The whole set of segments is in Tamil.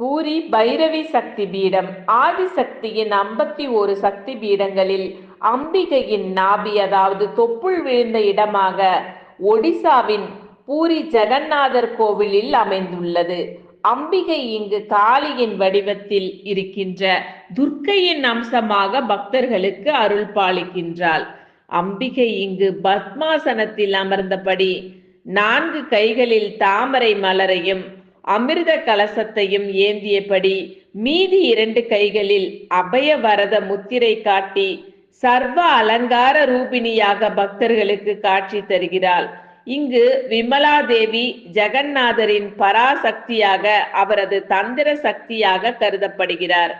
பூரி பைரவி சக்தி பீடம். ஆதிசக்தியின் ஐம்பத்தி ஒரு சக்தி பீடங்களில் அம்பிகையின் நாபி அதாவது தொப்புள் விழுந்த இடமாக ஒடிசாவின் பூரி ஜெகநாதர் கோவிலில் அமைந்துள்ளது. அம்பிகை இங்கு காளியின் வடிவத்தில் இருக்கின்ற துர்க்கையின் அம்சமாக பக்தர்களுக்கு அருள் பாலிக்கின்றாள். அம்பிகை இங்கு பத்மாசனத்தில் அமர்ந்தபடி நான்கு கைகளில் தாமரை மலரையும் அமிர்த கலசத்தையும் ஏந்தியபடி மீதி இரண்டு கைகளில் அபயவரத முத்திரை காட்டி சர்வ அலங்கார ரூபிணியாக பக்தர்களுக்கு காட்சி தருகிறாள். இங்கு விமலா தேவி ஜெகநாதரின் பராசக்தியாக அவரது தந்திர சக்தியாக கருதப்படுகிறார்.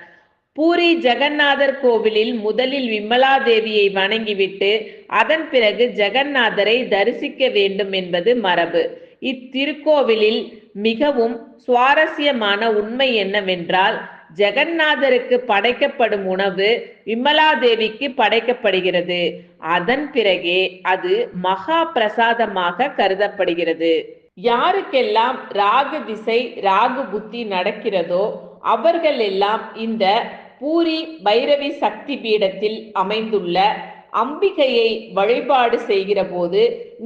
பூரி ஜெகநாதர் கோவிலில் முதலில் விமலா தேவியை வணங்கிவிட்டு அதன் பிறகு ஜெகநாதரை தரிசிக்க வேண்டும் என்பது மரபு. இத்திருக்கோவிலில் மிகவும் சுவாரஸ்யமான உண்மை என்னவென்றால் ஜெகநாதருக்கு படைக்கப்படும் உணவு விமலாதேவிக்கு படைக்கப்படுகிறது. அதன் பிறகே அது மகா பிரசாதமாக கருதப்படுகிறது. யாருக்கெல்லாம் ராகு திசை ராகு புத்தி நடக்கிறதோ அவர்கள் எல்லாம் இந்த பூரி பைரவி சக்தி பீடத்தில் அமைந்துள்ள அம்பிகையை வழிபாடு செய்கிற போது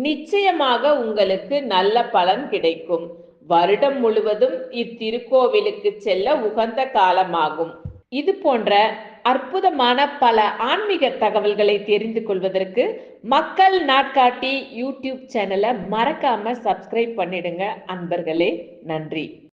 நிச்சயமாக உங்களுக்கு நல்ல பலன் கிடைக்கும். வருடம் முழுவதும் இத்திருக்கோவிலுக்கு செல்ல உகந்த காலமாகும். இது போன்ற அற்புதமான பல ஆன்மீக தகவல்களை தெரிந்து கொள்வதற்கு மக்கள் நாட்காட்டி யூடியூப் சேனலை மறக்காம சப்ஸ்கிரைப் பண்ணிடுங்க. அன்பர்களே நன்றி.